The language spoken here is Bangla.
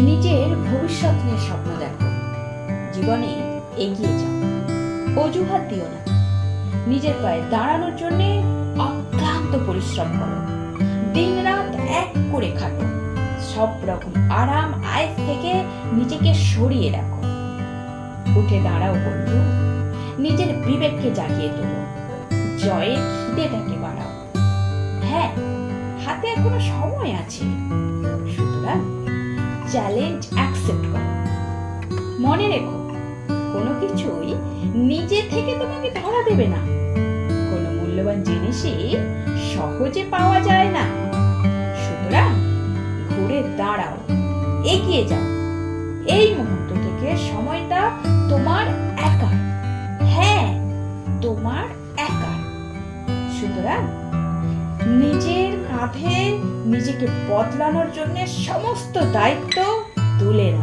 নিজের ভবিষ্যৎ নিয়ে স্বপ্ন দেখো। জীবনে এগিয়ে যাও। অজুহাত দিও না। নিজের পায়ে দাঁড়ানোর জন্য অক্লান্ত পরিশ্রম করো। দিন রাত এক করে খাটো। সব রকম আরাম আয় থেকে নিজেকে সরিয়ে রাখো। উঠে দাঁড়াও বন্ধু। নিজের বিবেককে জাগিয়ে তোলো। জয়ের খিদেটাকে বাড়াও। হ্যাঁ হাতে এখনও সময় আছে। চ্যালেঞ্জ অ্যাকসেপ্ট করো। মনে রেখো, কোনো কিছুই নিজে থেকে তোমাকে ধরা দেবে না। কোনো মূল্যবান জিনিসই সহজে পাওয়া যায় না। সুতরাং ঘুরে দাঁড়াও, এগিয়ে যাও। এই মুহূর্ত থেকে সময়টা তোমার একার। হ্যাঁ তোমার একার। সুতরাং নিজের কাঁধে নিজেকে বদলানোর জন্য সমস্ত দায়িত্ব చూలేరా